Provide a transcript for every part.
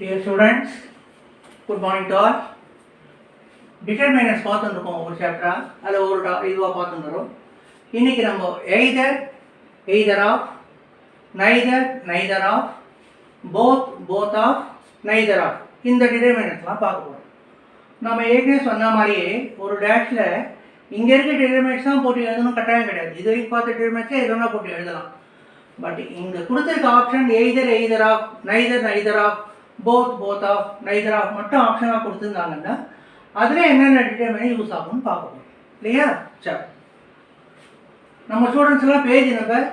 Dear students good morning to all. Determiners பார்த்துருக்கோம் ஒரு சாப்டரா அதில் ஒரு இதுவாக பார்த்துருந்தோம் இன்றைக்கி நம்ம either either of neither neither of both both of neither of இந்த டிட்டர்மைனஸ்லாம் பார்க்க போகிறோம் நம்ம ஏற்கனவே சொன்ன மாதிரியே ஒரு டேஷில் இங்கே இருக்க டிட்டர்மைனஸ் தான் போட்டு எழுதணும் கட்டாயம் கிடையாது. இது வரைக்கும் பார்த்த டிட்டர்மைனஸே எதுனா போட்டு எழுதலாம். பட் இங்கே கொடுத்துருக்க option either either of neither neither of both both of neither of மட்டும் ஆப்ஷனாக கொடுத்துருந்தாங்கன்னா அதில் என்னென்ன டிட்டர்மைன் யூஸ் ஆகும்னு பார்க்கணும் இல்லையா சரி நம்ம ஸ்டூடெண்ட்ஸ்லாம் page number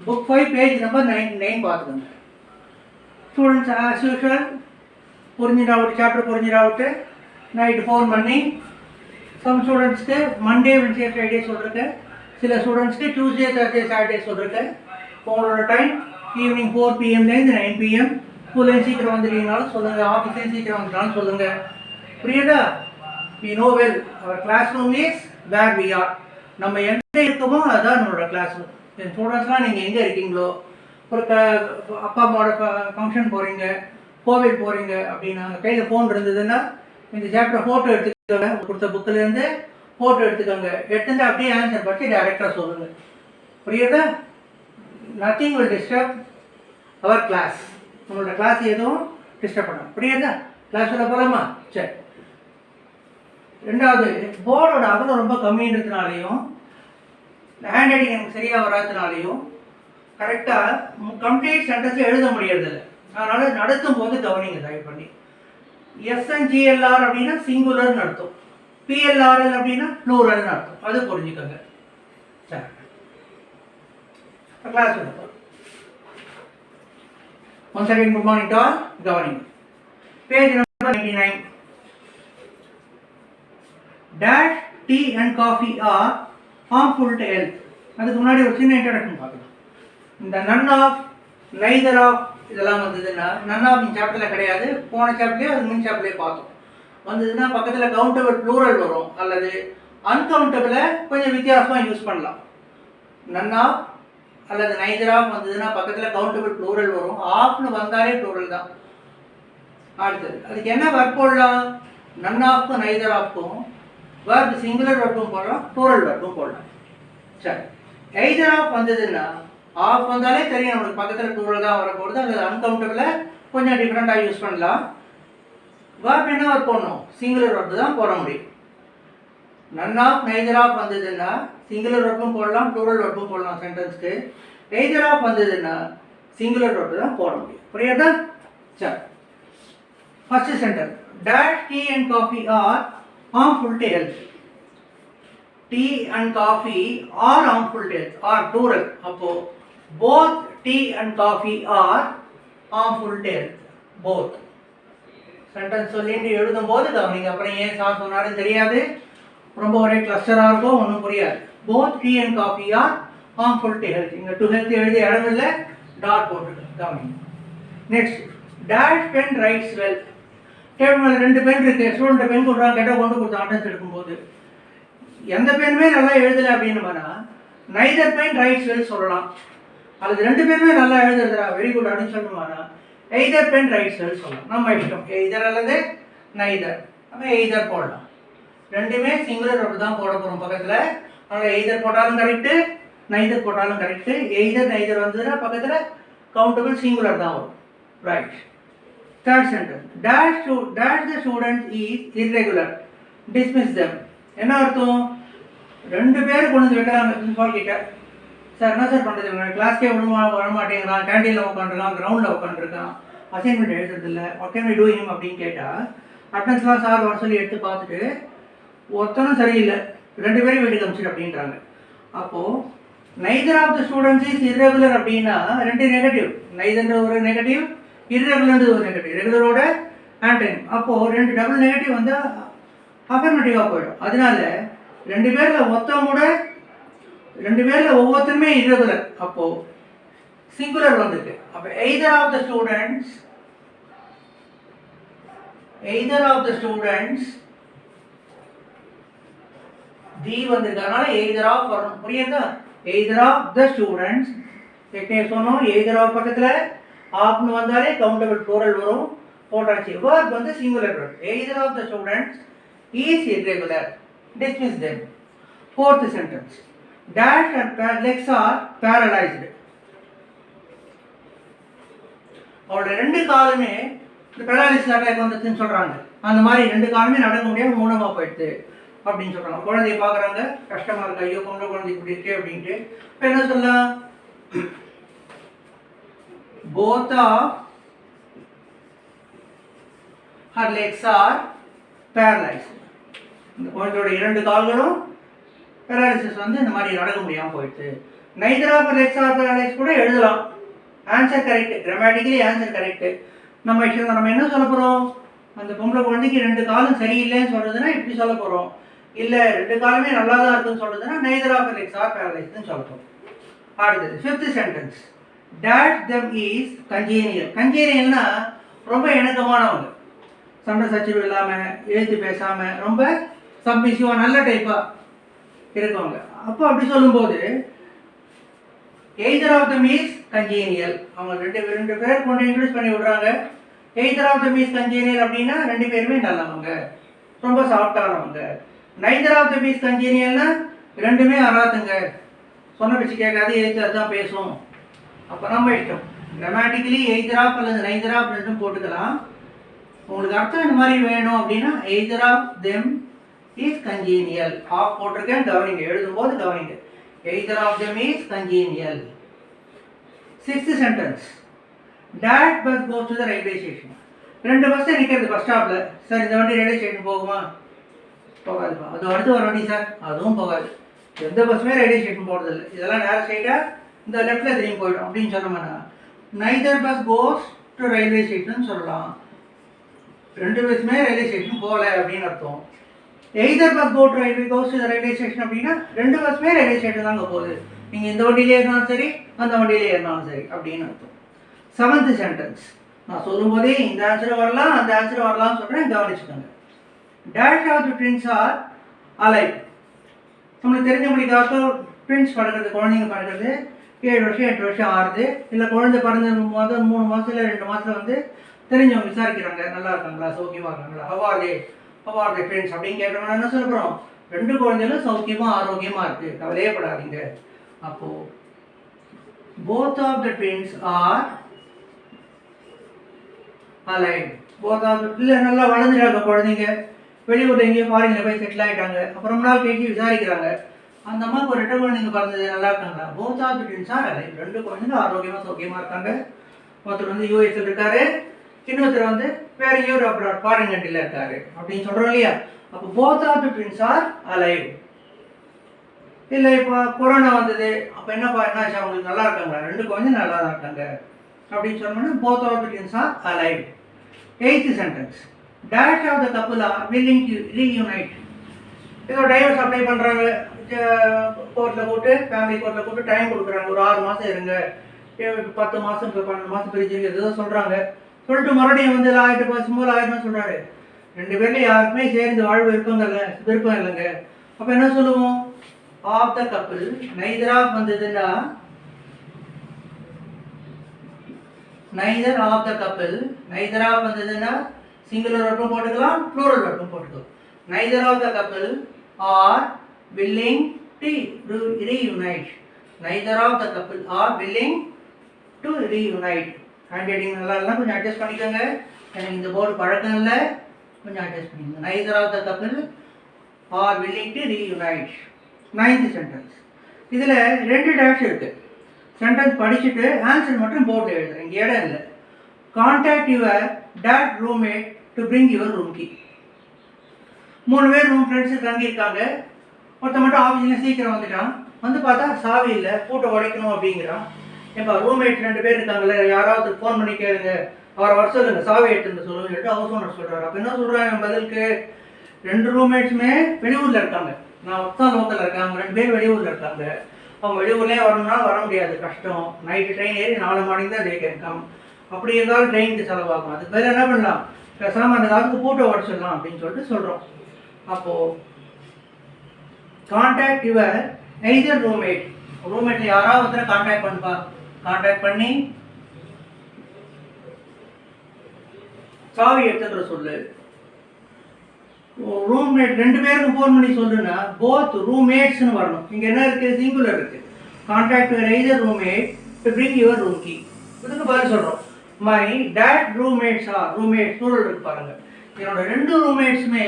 book five page number nine nine பார்த்துக்கோங்க. ஸ்டூடெண்ட்ஸ் ஆஸ் யூஷுவல் புரிஞ்சிடாவிட்டு சாப்டர் புரிஞ்சிடாவிட்டு நைட்டு ஃபோன் பண்ணி சம் ஸ்டூடெண்ட்ஸ்க்கு மண்டே வென்ஸ்டே ஃப்ரைடே சொல்லிருக்கேன் சில ஸ்டூடெண்ட்ஸ்க்கு டியூஸ்டே தேர்ஸ்டே சாட்டர்டே சொல்லிருக்கேன் உங்களோட டைம் ஈவினிங் ஃபோர் பிஎம்லேருந்து நைன் பிஎம் ஸ்கூல்லையும் சீக்கிரம் வந்துட்டீங்கனாலும் சொல்லுங்கள் ஆஃபீஸ்லையும் சீக்கிரம் வந்துட்டாலும் சொல்லுங்கள் புரியுதா? We know well our classroom is where we are நம்ம எங்கே இருக்கோமோ அதுதான் நம்மளோட கிளாஸ் ரூம் என் ஸ்டூடெண்ட்ஸ்லாம் நீங்கள் எங்கே இருக்கீங்களோ? ஒரு க அப்பா அம்மாவோட ஃபங்க்ஷன் போகிறீங்க கோவில் போகிறீங்க அப்படின்னா கையில் ஃபோன் இருந்ததுன்னா இந்த சாப்டர் ஃபோட்டோ எடுத்துக்கோங்க. கொடுத்த புக்கிலேருந்து ஃபோட்டோ எடுத்துக்கோங்க. எடுத்துட்டு அப்படியே ஆன்சர் பற்றி டைரெக்டாக சொல்லுங்கள் புரியுதா? Nothing will disturb our class உங்களோட கிளாஸ் எதுவும் டிஸ்டர்ப் பண்ணாம். புரியுதா? கிளாஸ் உள்ள போகலாமா சரி. ரெண்டாவது போர்டோட அகலம் ரொம்ப கம்மின்றதுனாலையும் ஹேண்ட் ரைட்டிங் எனக்கு சரியாக வராதுனாலையும் கரெக்டாக கம்ப்ளீட் சென்டென்ஸ் எழுத முடியறதில்ல அதனால் நடத்தும் போது கவனிங்க தயவு பண்ணி. எஸ்என்ஜிஎல்ஆர் அப்படின்னா சிங்குலர்னு அர்த்தம். பிஎல்ஆர்எல் அப்படின்னா ப்ளூரல்னு அர்த்தம். அது புரிஞ்சுக்கோங்க. சரி. கிளாஸ் எடுப்போம் one second good morning to all governing page number ninety nine dash tea and coffee are harmful to health அதுக்கு முன்னாடி ஒரு சின்ன இன்ட்ரடக்ஷன் பார்க்கலாம். இந்த நன் ஆஃப் நைதர் ஆஃப் இதெல்லாம் வந்ததுன்னா நன் ஆஃப் இந்த சாப்டரில் கிடையாது. போன சாப்டர்லேயே அது முன் சாப்டர்லேயே பார்த்தோம். வந்ததுன்னா பக்கத்தில் கவுண்டபிள் ப்ளூரல் வரும். அல்லது அன்கவுண்டபிளை கொஞ்சம் வித்தியாசமாக யூஸ் பண்ணலாம். நன் ஆஃப் அல்லது நைதர் வந்ததுன்னா பக்கத்தில் கவுண்டபிள் ப்ளூரல் வரும். ஆஃப்னு வந்தாலே ப்ளூரல் தான். அடுத்தது அதுக்கு என்ன ஒர்க் போடலாம்? நன் ஆஃப்க்கும் நைதர் ஆஃப்க்கும் வர்க் சிங்குலர் வர்க்கும் போடலாம் ப்ளூரல் வர்க்கும் போடலாம். சரி. எய்தர் ஆஃப் வந்ததுன்னா ஆஃப் வந்தாலே தெரியும் நம்மளுக்கு பக்கத்தில் ப்ளூரல் தான் வரப்போகுது அல்லது அன்கவுண்டபிளை கொஞ்சம் டிஃப்ரெண்ட்டாக யூஸ் பண்ணலாம். வேர்ப் என்ன ஒர்க் போடணும்? சிங்குலர் ஒர்க் தான் போட முடியும். நன் ஆஃப் நைதர் ஆஃப் வந்ததுன்னா சிங்குலர் ஒர்க்கும் போடலாம் ப்ளூரல் ஒர்க்கும் போடலாம் சென்டென்ஸ்க்கு நெய்தர் ஆஃப் வந்ததுன்னா சிங்குலர் ஒர்க்கு தான் போட முடியும் புரியாதா சரி first sentence dash tea and coffee are harmful to health. Tea and coffee are harmful to health, are plural. அப்போ both tea and coffee are harmful to health. Both. Sentence சொல்லிட்டு எழுதும் போது கவனிங்க அப்புறம் ஏன் சார் சொன்னாலும் தெரியாது ரொம்ப ஒரே கிளஸ்டராக இருக்கும் ஒன்றும் புரியாது. Both tea and coffee are harmful to health இங்கே டு ஹெல்த் எழுதிய இடம் இல்லை டாட் போட்டுருக்கு. கவனிங்க. Next dash pen writes well table மேலே ரெண்டு பென் இருக்கு ஸ்டூடெண்ட் பென் கொடுறாங்க கேட்டால் கொண்டு கொடுத்த அட்டன்ஸ் எடுக்கும்போது. எந்த பெண்ணுமே நல்லா எழுதலை அப்படின்னு நைதர் பென் ரைட்ஸ் வெல் சொல்லலாம். அல்லது ரெண்டு பேருமே நல்லா எழுதுறதுடா வெரி குட் அப்படின்னு சொல்லணுமானா எய்தர் பென் ரைட்ஸ் வெல் சொல்லலாம். நம்ம இஷ்டம் எய்தர் அல்லது நைதர் நம்ம எய்தர் போடலாம். ரெண்டுமே சிங்குலர் அப்படி தான் போட போகிறோம் பக்கத்தில். அதனால் எய்தர் போட்டாலும் கரெக்டு நைதர் போட்டாலும் கரெக்டு எய்தர் நைதர் வந்ததுன்னா பக்கத்தில் கவுண்டபிள் சிங்குலர் தான் வரும். Right third sentence dash to dash the student is irregular dismiss them என்ன அர்த்தம்? ரெண்டு பேர் கொண்டு வந்து வைக்கிறாங்க பிரின்சிபால் கிட்ட. சார் என்ன சார் பண்ணுறது கிளாஸ்க்கே விடுமா வர மாட்டேங்கிறான் கேண்டீனில் உட்காந்துருக்கான். கிரவுண்டில் உட்காந்துருக்கான். அசைன்மெண்ட் எழுதுறதில்ல. ஒகே கேன் டூ ஹிம் அப்படின்னு கேட்டால் அட்டன்ஸ்லாம் சார் வர சொல்லி எடுத்து பார்த்துட்டு ஒருத்தனும் சரியில்லை. ரெண்டு பேரும் வீட்டுக்கு அமிச்சிடு அப்படின்றாங்க. அப்போது neither of the students is irregular அப்படின்னா ரெண்டு நெகட்டிவ் நைதர்ன்ற ஒரு நெகட்டிவ் இர்ரெகுலர்ன்றது ஒரு நெகட்டிவ் ரெகுலரோட ஆன்டனிம் அப்போது ரெண்டு டபுள் நெகட்டிவ் வந்து அஃபர்மேட்டிவாக போயிடும். அதனால ரெண்டு பேரில் ஒருத்தவங்க கூட ரெண்டு பேரில் ஒவ்வொருத்தருமே இர்ரெகுலர் அப்போது சிங்குலர் வந்திருக்கு. அப்போ either of the students either of the students the வந்திருக்கு எய்தர் ஆஃப் வரணும் புரியுதா? எய்தர் ஆஃப் த ஸ்டூடெண்ட்ஸ் ஏற்கனவே சொன்னோம் எய்தர் ஆஃப் பக்கத்தில் ஆஃப்னு வந்தாலே கவுண்டபிள் ப்ளூரல் வரும். போட்டாச்சு. Verb வந்து singular verb. Either of the students is irregular dismiss then fourth sentence dash and legs are paralysed paralyzed. அவரோட ரெண்டு காலுமே இந்த பெராலிசிஸ் அட்டாக் வந்துச்சுன்னு சொல்கிறாங்க அந்த மாதிரி ரெண்டு காலமே நடக்க முடியாமல் மூணமாக போயிடுது அப்படின்னு சொல்கிறாங்க குழந்தைய பார்க்குறாங்க கஷ்டமாக இருக்கு ஐயோ பொண்ணு குழந்தை இப்படி இருக்கே அப்படின்ட்டு. இப்போ என்ன சொல்லலாம்? Both of her legs are paralyzed. இந்த குழந்தையோட இரண்டு கால்களும் பேரலைசிஸ் வந்து இந்த மாதிரி நடக்க முடியாமல் போயிடுது. Neither of legs are paralyse கூட எழுதலாம். Answer correct grammatically answer correct நம்ம இஷ்டம் நம்ம என்ன சொல்ல போகிறோம் அந்த பொம்பளை குழந்தைக்கு ரெண்டு காலும் சரியில்லைன்னு சொல்கிறதுனா இப்படி சொல்ல போகிறோம் இல்லை ரெண்டு காலமே நல்லா தான் இருக்குன்னு சொல்றதுன்னா நைதர் ஆஃப் லெக்ஸ் ஆர் பேரலைஸ்னு சொல்கிறோம் அடுத்தது fifth sentence dash them is congenial கஞ்சேனியல்னா ரொம்ப இணக்கமானவங்க. சண்டை சச்சிவு இல்லாமல் எழுத்து பேசாமல் ரொம்ப சப்மிசிவாக நல்ல டைப்பாக இருக்கவங்க. அப்போ அப்படி சொல்லும்போது either of the nieces congenial அவங்க ரெண்டு ரெண்டு பேர் கொண்டு இன்ட்ரடியூஸ் பண்ணி விடுறாங்க. Either of the nieces congenial அப்படின்னா ரெண்டு பேருமே நல்லவங்க. ரொம்ப சாஃப்டானவங்க நைதர் ஆஃப் த மீஸ் கஞ்சேனியல்னா ரெண்டுமே அராத்துங்க சொன்ன பேச்சு கேட்காது எழுத்து அதுதான் பேசும். அப்போ நம்ம இஷ்டம் கிராமட்டிக்கலி எய்தர் ஆஃப் அல்லது நைதர் ஆஃப் ரெண்டும் போட்டுக்கலாம். உங்களுக்கு அர்த்தம் இந்த மாதிரி வேணும் அப்படின்னா either of them is congenial of போட்டிருக்கேன் கவனிங்க எழுதும்போது கவனிங்க either of them is congenial sixth sentence dash bus goes to the railway station ரெண்டு பஸ் நிற்கிறது பஸ் ஸ்டாப்பில் சார் இந்த வண்டி ரயில்வே ஸ்டேஷன் போகுமா? போகாதுப்பா அது அடுத்து வர வண்டி சார் அதுவும் போகாது. எந்த பஸ்ஸுமே ரயில்வே ஸ்டேஷன் போகிறதில்ல இதெல்லாம் நேரம் ஸ்ட்ரைட்டாக இந்த லெஃப்டில் திரும்பி போயிடும் அப்படின்னு சொன்னோம்னா neither bus goes to railway station சொல்லலாம். ரெண்டு பஸ்ஸுமே ரயில்வே ஸ்டேஷன் போகல அப்படின்னு அர்த்தம். Either bus go to railway goes to railway station அப்படின்னா ரெண்டு பஸ்ஸுமே ரயில்வே ஸ்டேஷன் தாங்க போகுது. நீங்கள் இந்த வண்டியிலே இருந்தாலும் சரி அந்த வண்டியிலே இருந்தாலும் சரி அப்படின்னு அர்த்தம். செவன்த் சென்டென்ஸ் நான் சொல்லும்போதே இந்த ஆன்சர் வரலாம் அந்த ஆன்சர் வரலாம்னு சொல்கிறேன் கவனிச்சுக்கோங்க. Dash of the twins are alive நம்மளுக்கு தெரிஞ்சபடிக்காக ட்வின்ஸ் படுக்கிறது குழந்தைங்க படுக்கிறது ஏழு வருஷம் எட்டு வருஷம் ஆறுது. இல்லை குழந்தை பிறந்த மாதம் மூணு மாதம் இல்லை ரெண்டு மாதத்துல வந்து தெரிஞ்சவங்க விசாரிக்கிறாங்க. நல்லா இருக்காங்களா? சௌக்கியமாக இருக்காங்களா? ஹவார்தே ஹவார்தே ஃப்ரெண்ட்ஸ் அப்படின்னு கேட்டோம்னா என்ன சொல்ல ரெண்டு குழந்தைகளும் சௌக்கியமாக ஆரோக்கியமாக இருக்குது கவலையே படாதீங்க. அப்போது both of the twins are alive both of இல்லை நல்லா வளர்ந்துட்டாங்க குழந்தைங்க. வெளியூரில் எங்கேயோ ஃபாரினில் போய் செட்டில் ஆகிட்டாங்க அப்புறம் நாள் பேசி விசாரிக்கிறாங்க. அந்த அம்மாவுக்கு ஒரு ரெண்டு குழந்தைங்க பிறந்தது நல்லா இருக்காங்களா? போத் ஆஃப் சார் ட்வின்ஸ் ரெண்டு குழந்தைங்க ஆரோக்கியமாக சௌக்கியமாக இருக்காங்க. ஒருத்தர் வந்து யூஎஸ்ல இருக்காரு. இன்னொருத்தர் வந்து வேற யூரோப் அப்ராட் ஃபாரின் கண்ட்ரியில் இருக்காரு. அப்படின்னு சொல்கிறோம் இல்லையா? அப்போ both of the are alive இல்லை இப்போ கொரோனா வந்தது. அப்போ என்னப்பா என்னாச்சு அவங்களுக்கு நல்லா இருக்காங்களா? ரெண்டு குழந்தை நல்லா தான் இருக்காங்க. அப்படின்னு சொன்னோம்னா both of the are alive eighth sentence dash of the couple are willing to reunite ஏதோ டைவர்ஸ் அப்ளை பண்ணுறாங்க கோர்ட்டில் போட்டு ஃபேமிலி கோர்ட்டில் போட்டு டைம் கொடுக்குறாங்க. ஒரு ஆறு மாதம் இருங்க. பத்து மாதம் இப்போ பன்னெண்டு மாதம் பிரிச்சுங்க ஏதோ சொல்கிறாங்க சொல்லிட்டு மறுபடியும் வந்து ஆயிரத்து பேசும்போது ஆயிரமா சொல்கிறாரு ரெண்டு பேர்ல யாருக்குமே சேர்ந்து வாழ்வு விருப்பங்கள்ல விருப்பம் இல்லைங்க. அப்போ என்ன சொல்லுவோம்? Of the couple neither of வந்ததுன்னா neither of the couple neither of வந்ததுன்னா சிங்குலர் மட்டும் போட்டுக்கலாம் ப்ளூரல் மட்டும் போட்டுக்கலாம். Neither of the couple are willing to reunite neither of the couple are willing to reunite handwriting நல்லா இல்லைனா கொஞ்சம் அட்ஜஸ்ட் பண்ணிக்கோங்க. எனக்கு இந்த போர்டு பழக்கம் இல்லை. கொஞ்சம் அட்ஜஸ்ட் பண்ணிக்கோங்க. Neither of the couple are willing to reunite ninth sentence இதில் ரெண்டு டேஷ் இருக்குது சென்டென்ஸ் படிச்சுட்டு ஆன்சர் மட்டும் போர்டில் எழுதுறேன். இங்கே இடம் இல்லை. Contact your dash roommate to bring your room key மூணு பேர் ரூம் ஃப்ரெண்ட்ஸு தங்கியிருக்காங்க. ஒருத்த மட்டும் ஆஃபீஸில் சீக்கிரம் வந்துட்டான். வந்து பார்த்தா சாவி இல்லை பூட்டை உடைக்கணும் அப்படிங்கிறான். ஏப்பா ரூம்மேட் ரெண்டு பேர் இருக்காங்கல்ல யாராவது ஃபோன் பண்ணி கேளுங்க. அவரை வர சொல்லுங்க சாவி எடுத்துன்னு சொல்லுங்க சொல்லிட்டு ஹவுஸ் ஓனர் சொல்கிறார் அப்போ என்ன சொல்கிறாங்க பதிலுக்கு? ரெண்டு ரூம்மேட்ஸுமே வெளியூரில் இருக்காங்க. நான் ஒருத்தன் லோக்கலில் இருக்கேன். அவங்க ரெண்டு பேர் வெளியூரில் இருக்காங்க. அவங்க வெளியூர்லேயே வரணும்னா வர முடியாது. கஷ்டம். நைட்டு ட்ரெயின் ஏறி நாலு மணிக்கு தான் டே கம் அப்படி இருந்தாலும் ட்ரெயினுக்கு செலவாகும். அதுக்கு பேர் என்ன பண்ணலாம்? பேசாமல் அந்த காலத்துக்கு பூட்டை உடச்சிடலாம் அப்படின்னு சொல்லிட்டு சொல்கிறோம் அப்போது காண்டாக்ட் யுவர் எய்தர் ரூம்மேட் ரூம்மேட்டில் யாராவது ஒருத்தரை காண்டாக்ட் பண்ணுப்பா. காண்டாக்ட் பண்ணி சாவி எடுத்துக்கிற சொல்லு. ரூம்மேட் ரெண்டு பேருக்கும் ஃபோன் பண்ணி சொல்லுன்னா போத் ரூம்மேட்ஸ்னு வரணும். இங்கே என்ன இருக்குது சிங்குலர் இருக்குது contact either roommate to bring your room key இதுக்கு பதில் சொல்கிறோம் மை டேட் ரூம்மேட்ஸா ரூம்மேட் சூழல் இருக்கு பாருங்க என்னோட ரெண்டு ரூம்மேட்ஸுமே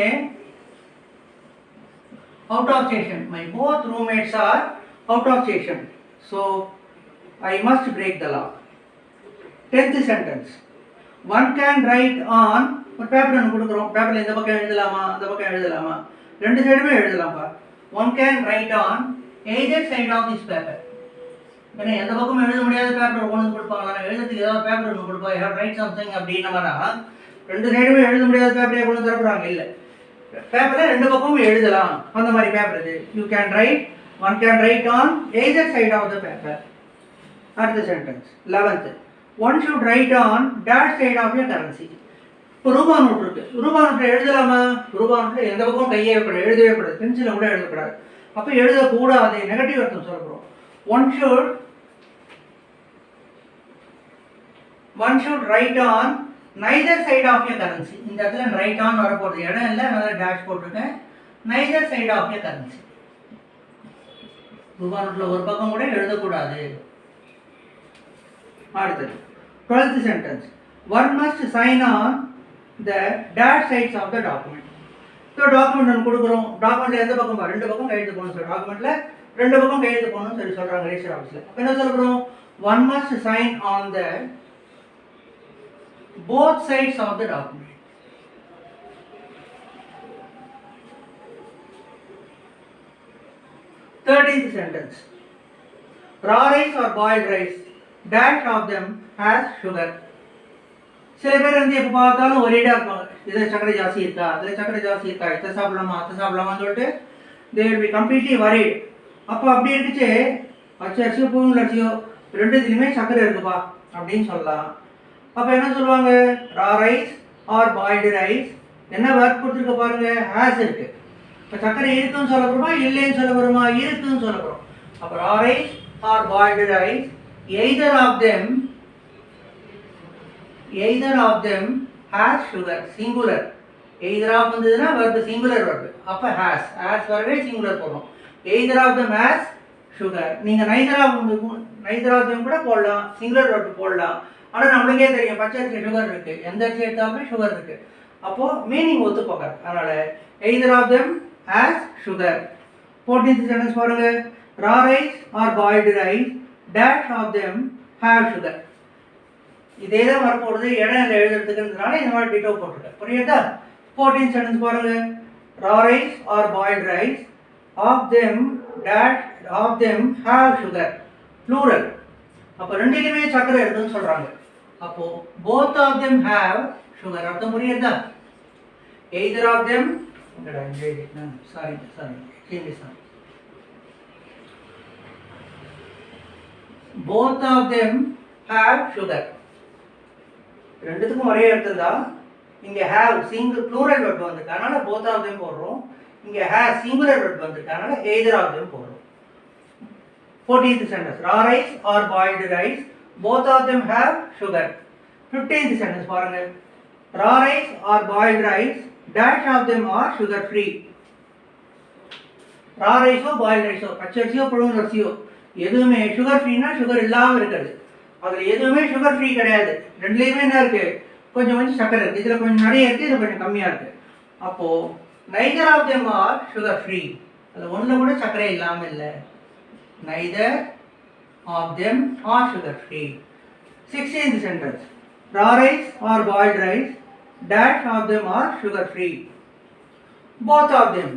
out of station my both roommates are out of station so I must break the law Tenth sentence one can write on ஒரு paper ஒன்று கொடுக்குறோம். பேப்பரில் இந்த பக்கம் எழுதலாமா? அந்த பக்கம் எழுதலாமா? ரெண்டு சைடுமே எழுதலாம்ப்பா. One can write on either side of this paper ஏன்னா எந்த பக்கமும் எழுத முடியாத பேப்பர் ஒன்று கொடுப்பாங்க. நான் எழுதுறதுக்கு ஏதாவது பேப்பர் ஒன்று கொடுப்பாங்க ஹேவ் ரைட் சம்திங் அப்படின்னமானா ரெண்டு சைடுமே எழுத முடியாத பேப்பரே கொண்டு வந்து தரப்புறாங்க? இல்லை. பேப்பரில் ரெண்டு பக்கமும் எழுதலாம். அந்த மாதிரி பேப்பர் இது you can write one can write on either side of the paper அடுத்த sentence eleventh one should write on dash side of your currency இப்போ ரூபா நோட் இருக்குது ரூபா நோட்டை எழுதலாமா? ரூபா நோட்டில் எந்த பக்கம் கையே கூடாது எழுதவே கூடாது. பென்சிலில் கூட எழுதக்கூடாது. அப்போ எழுதக்கூடாது. நெகட்டிவ் அர்த்தம் சொல்ல one should one should write on neither side of a currency இந்த இடத்துல ரைட் ஆன் வரப்போகிறது இடம் இல்லை அதனால் டேஷ் போட்டிருக்கேன். Neither side of a currency ரூபா நோட்டில் ஒரு பக்கம் கூட எழுதக்கூடாது. அடுத்தது twelfth sentence one must sign on the dash sides of the document so document ஒன்று கொடுக்குறோம். டாக்குமெண்ட்டில் எந்த பக்கம் ரெண்டு பக்கம் கையெழுத்து போகணும் சார் டாக்குமெண்ட்டில் ரெண்டு பக்கம் கையெழுத்து போகணும்னு சொல்லி சொல்கிறாங்க ரெஜிஸ்டர் ஆஃபீஸில் அப்போ என்ன சொல்கிறோம் one must sign on the both sides of the document. Thirteenth sentence. Raw rice or boiled rice, dash of them has sugar. சில பேர் வந்து எப்போ பார்த்தாலும் ஒரேடா இருப்பாங்க இதில் சர்க்கரை ஜாஸ்தி இருக்கா அதில் சர்க்கரை ஜாஸ்தி இருக்கா இதை சாப்பிடலாமா அதை சாப்பிடலாமான்னு சொல்லிட்டு they will be completely worried அப்போ அப்படி இருக்குச்சு பச்சை அரிசியோ பூங்குழ அரிசியோ ரெண்டுத்துலையுமே சர்க்கரை இருக்குப்பா அப்படின்னு சொல்லலாம் அப்போ என்ன சொல்லுவாங்க? Raw rice or boiled rice என்ன ஒர்க் கொடுத்துருக்க பாருங்க? ஹேஸ் இருக்கு. இப்போ சர்க்கரை இருக்குன்னு சொல்ல போகிறோமா இல்லைன்னு சொல்ல போகிறோமா இருக்குன்னு சொல்ல போகிறோம் அப்போ raw rice or boiled rice either of them either of them has sugar singular either of வந்ததுன்னா verb சிங்குலர் verb. அப்போ ஹேஸ் ஹேஸ் வரவே சிங்குலர் போடணும் either of them has sugar நீங்கள் neither of neither of them கூட போடலாம். Singular verb போடலாம். ஆனால் நம்மளுக்கே தெரியும். பச்சை அரிசி சுகர் இருக்கு. எந்த அரிசி எடுத்தாலுமே சுகர் இருக்கு. அப்போ மீனிங் ஒத்து போகாது அதனால either of them has sugar fourteenth sentence பாருங்க. Raw rice or boiled rice dash of them have sugar இதே தான் வரப்போகிறது இடம் இல்லை எழுதுறதுக்குன்றதுனால இந்த மாதிரி டிட்டோ போட்டிருக்கேன். புரியுதா? ஃபோர்டீன் சென்டென்ஸ் பாருங்க. Raw rice or boiled rice of them dash of them have sugar plural அப்போ ரெண்டுலேயுமே சர்க்கரை இருக்குன்னு சொல்கிறாங்க அப்போ both of them have sugar அர்த்தம் புரியுதா? Either of them sorry sorry sorry both of them have sugar ரெண்டுத்துக்கும் ஒரே அர்த்தம் தான் இங்கே ஹேவ் சிங்கிள் ப்ளூரல் வெர்ப் வந்திருக்கு. அதனால போத் ஆஃப் தெம் போடுறோம். இங்கே ஹேவ் சிங்குலர் வெர்ப் வந்திருக்கு. அதனால எய்தர் ஆஃப் தெம் போடுறோம். Fourteenth sentence raw rice or boiled rice both of them have sugar fifteenth sentence பாருங்க. Raw rice or boiled rice dash of them are sugar free raw ரைஸோ boil ரைஸோ பச்சரிசியோ புழுங்கல் அரிசியோ எதுவுமே sugar ஃப்ரீனா sugar இல்லாமல் இருக்கிறது. அதில் எதுவுமே சுகர் ஃப்ரீ கிடையாது. ரெண்டுலேயுமே என்ன இருக்குது கொஞ்சம் கொஞ்சம் சக்கரை இருக்குது இதில் கொஞ்சம் நிறைய இருக்குது இதில் கொஞ்சம் கம்மியாக இருக்குது அப்போது neither of them are sugar free அதில் ஒன்றில் கூட சர்க்கரை இல்லாமல் இல்லை. Neither of them are sugar free sixteenth sentence raw rice or boiled rice dash of them are sugar free both of them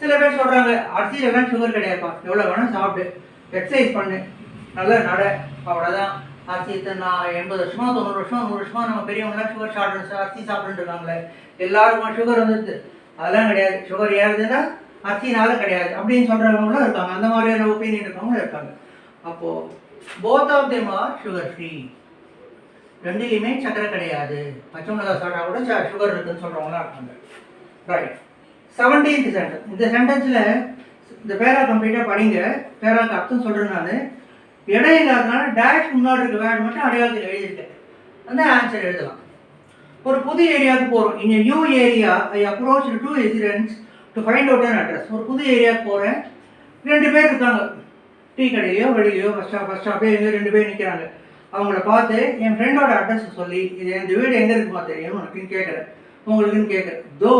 சில பேர் சொல்கிறாங்க அரிசியிலலாம் சுகர் கிடையாதுப்பா. எவ்வளோ வேணால் சாப்பிடு. எக்ஸசைஸ் பண்ணு. நல்லா நட. அவ்வளோதான் அரிசி இத்தனை நான் எண்பது வருஷமா தொண்ணூறு வருஷமா நூறு வருஷமா நம்ம பெரியவங்களாம் சுகர் சாப்பிட்டு அரிசி சாப்பிட்டுட்டு இருக்காங்களே. எல்லாருக்கும் சுகர் வந்துடுது அதெல்லாம் கிடையாது. சுகர் ஏறுதுன்னா அத்தினால கிடையாது. அப்படின்னு சொல்கிறவங்களும் இருக்காங்க. அந்த மாதிரியான ஒப்பீனியன் இருக்கவங்களும் இருக்காங்க. அப்போது both of them are sugar free ரெண்டுலேயுமே சக்கரை கிடையாது. பச்சை மிளகாய் சாப்பிட்டா கூட சுகர் இருக்குன்னு சொல்கிறவங்களாம் இருக்காங்க. ரைட் செவன்டீன்த் சென்டென்ஸ் இந்த சென்டென்ஸில் இந்த பேரா கம்ப்ளீட்டாக படிங்க. பேராக்கு அர்த்தம் சொல்கிறேன் நான். இடம் இல்லாதனால டேஷ் முன்னாடி இருக்க வேர்டு மட்டும் அடையாளத்தில் எழுதியிருக்கேன். அந்த ஆன்சர் எழுதலாம். ஒரு புது ஏரியாவுக்கு போகிறோம் in new area I approach two residents to find out an address ஒரு புது ஏரியாவுக்கு போகிறேன் ரெண்டு பேர் இருக்காங்க. டீ கடையிலையோ வெளியிலையோ ஃபஸ்ட் ஸ்டாப் ஃபஸ்ட் ஸ்டாப்பே எங்கேயோ ரெண்டு பேர் நிற்கிறாங்க அவங்கள பார்த்து என் ஃப்ரெண்டோட அட்ரஸ் சொல்லி இது இந்த வீடு எங்கே இருக்குமா தெரியும் உனக்குன்னு கேட்குறேன் உங்களுக்குன்னு கேட்குறேன் though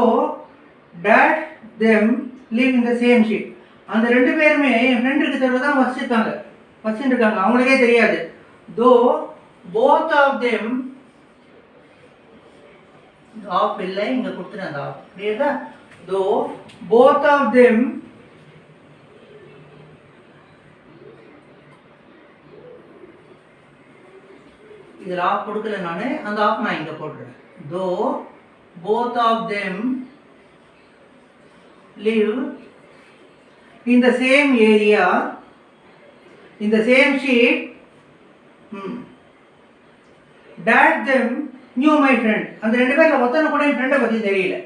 that them live in the same sheet அந்த ரெண்டு பேருமே என் ஃப்ரெண்டுக்கு தெருவு தான் வசிச்சிருக்காங்க வச்சுட்டு இருக்காங்க. அவங்களுக்கே தெரியாது. தோ போத் ஆஃப் தெம் ஆஃப் இல்லை இங்கே கொடுத்துட்டேன் ஆஃப் புரியுதா? Though both of them இதில் ஆஃப் கொடுக்கல நான் அந்த ஆஃப் நான் இங்கே போட்டுறேன். Though both of them live in the same area in the same sheet. Hmm. dad them knew my அந்த ரெண்டு பேரில் ஒருத்தனை கூட என் ஃப்ரெண்டை பற்றி தெரியல.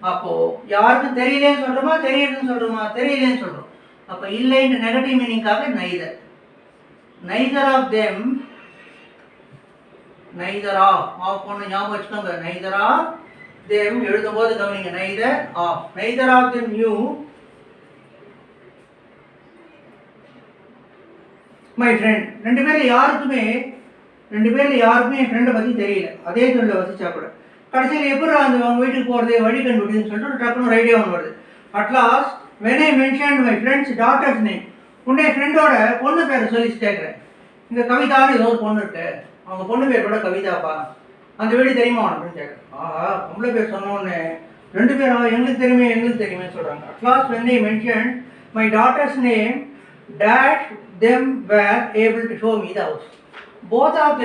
அப்போ யாருக்கும் தெரியலேன்னு சொல்றோமா? தெரியுதுன்னு சொல்றோமா? தெரியலேன்னு சொல்றோம். அப்போ இல்லைன்னு நெகட்டிவ் மீனிங்காக நைதர் நைதர் ஆஃப் தெம் நைதரா ஆஃப் ஆஃப் பண்ண ஞாபகம் வச்சுக்கோங்க. நைதர் ஆஃப் தெம் எழுதும்போது கவனிங்க. Neither of neither of them knew my friend ரெண்டு பேர்ல யாருக்குமே ரெண்டு பேரில் யாருக்குமே என் ஃப்ரெண்டை பற்றி தெரியல. அதே தொழில வசிச்சா கூட. கடைசியில் எப்படி அந்த அவங்க வீட்டுக்கு போகிறது வழி கண்டுபிடின்னு சொல்லிட்டு டக்குனு ஒரு ஐடியா ஒன்று வருது. At last when I mention my friend's daughter's name உன்னை ஃப்ரெண்டோட பொண்ணு பேரை சொல்லி கேட்குறேன். இங்கே கவிதான்னு ஏதோ ஒரு பொண்ணு இருக்கு. அவங்க பொண்ணு பேர் கூட கவிதாப்பா. அந்த வீடு தெரியுமா அப்படின்னு கேட்குறேன். ஆஹா பொம்பளை பேர் சொன்னோன்னு. ரெண்டு பேரும் எங்களுக்கு தெரியுமே எங்களுக்கு தெரியுமே சொல்கிறாங்க at last when I mention my daughter's name that them were able to show me the house both of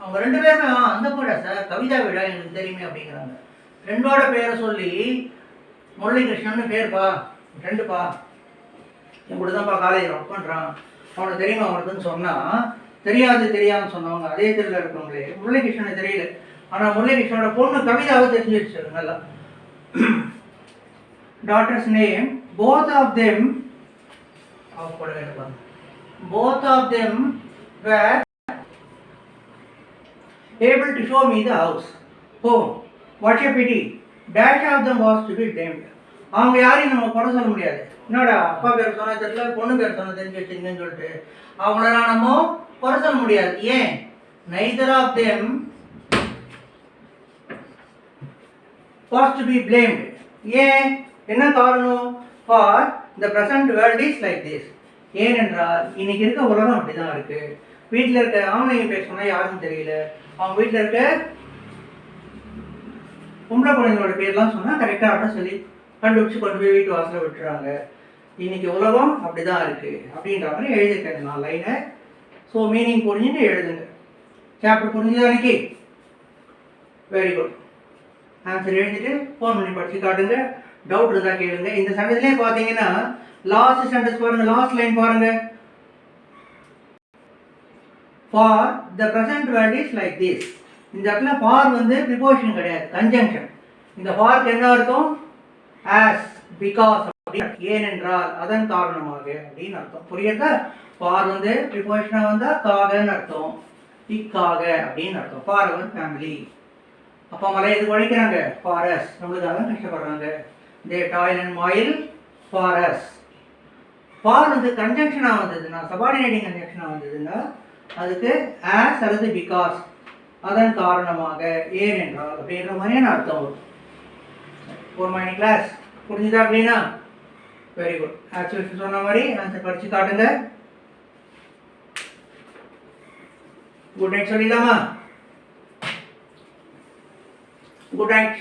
அவங்க ரெண்டு பேருமே அந்த கூட சார்? கவிதா விட எனக்கு தெரியுமே அப்படிங்கிறாங்க. ரெண்டோட பேரை சொல்லி முரளி கிருஷ்ணன் பேர்ப்பா ஃப்ரெண்டுப்பா என் கூட தான்ப்பா காலேஜ் ஒர்க் பண்ணுறான் அவனுக்கு தெரியுமா அவனுக்குன்னு சொன்னால் தெரியாது தெரியாமல் சொன்னவங்க. அதே தெருவில் இருக்கவங்களே. முரளிகிருஷ்ணனை தெரியல. ஆனால் முரளிகிருஷ்ணனோட பொண்ணு கவிதாவை தெரிஞ்சிருச்சு நல்லா. Daughter's name both of them அவங்க கூட கேட்டுப்பாங்க both of them were able to show me the house. Home. What a pity. Dash of them was to be blamed. அவங்க யாரையும் நம்ம குறை சொல்ல முடியாது என்னடா அப்பா பேர் சொன்னா தெரியல பொண்ணு பேர் சொன்னா தெரிஞ்சு சொல்லிட்டு அவங்கள நம்ம குறை சொல்ல முடியாது ஏன் neither of them was be be ஏன் என்ன காரணம் for the present world is like this ஏனென்றால் இன்னைக்கு இருக்க உலகம் அப்படிதான் இருக்கு வீட்டில் இருக்க ஆன்லைன் பேர் சொன்னா தெரியல அவங்க வீட்டில் இருக்க பொம்பளை குழந்தைங்களோட பேர்லாம் சொன்னால் கரெக்டாக அப்படின்னு சொல்லி கண்டுபிடிச்சு கொண்டு போய் வீட்டு வாசலில் விட்டுறாங்க. இன்னைக்கு உலகம் அப்படிதான் இருக்குது அப்படின்ற மாதிரி எழுதியிருக்கேன் நான் லைனை ஸோ மீனிங் புரிஞ்சுட்டு எழுதுங்க. சாப்டர் புரிஞ்சுதா அன்னைக்கு வெரி குட் ஆன்சர் எழுதிட்டு ஃபோன் பண்ணி படிச்சு காட்டுங்க. டவுட் இருந்தால் கேளுங்க. இந்த சென்டென்ஸ்லேயே பார்த்தீங்கன்னா லாஸ்ட் சென்டென்ஸ் பாருங்கள் லாஸ்ட் லைன் பாருங்கள் for the present world is like this இந்த இடத்துல ஃபார் வந்து ப்ரிபோஷன் கிடையாது கன்ஜங்ஷன் இந்த ஃபார்க்கு என்ன அர்த்தம்? ஆஸ் பிகாஸ் அப்படின்னு ஏனென்றால் அதன் காரணமாக அப்படின்னு அர்த்தம். புரியுதா? ஃபார் வந்து ப்ரிபோஷனாக வந்தால் காகன்னு அர்த்தம். இக்காக அப்படின்னு அர்த்தம். ஃபார் அவர் ஃபேமிலி அப்பா மலை இது உழைக்கிறாங்க? ஃபாரஸ் நம்மளுக்காக கஷ்டப்படுறாங்க. They toil and moil for us for வந்து கன்ஜங்ஷனாக வந்ததுன்னா சபார்டினேட்டிங் கன்ஜங்ஷனாக வந்ததுன்னா அதுக்கு ஆஸ் அல்லது பிகாஸ் அதன் காரணமாக ஏனென்றால் அப்படின்ற மாதிரியான அர்த்தம் வரும். ஒரு மணி கிளாஸ் புரிஞ்சுதா அப்படின்னா? வெரி குட் ஆக்சுவல் சொன்ன மாதிரி ஆன்சர் படிச்சு காட்டுங்க. குட் நைட் சொல்லிடலாமா? Good night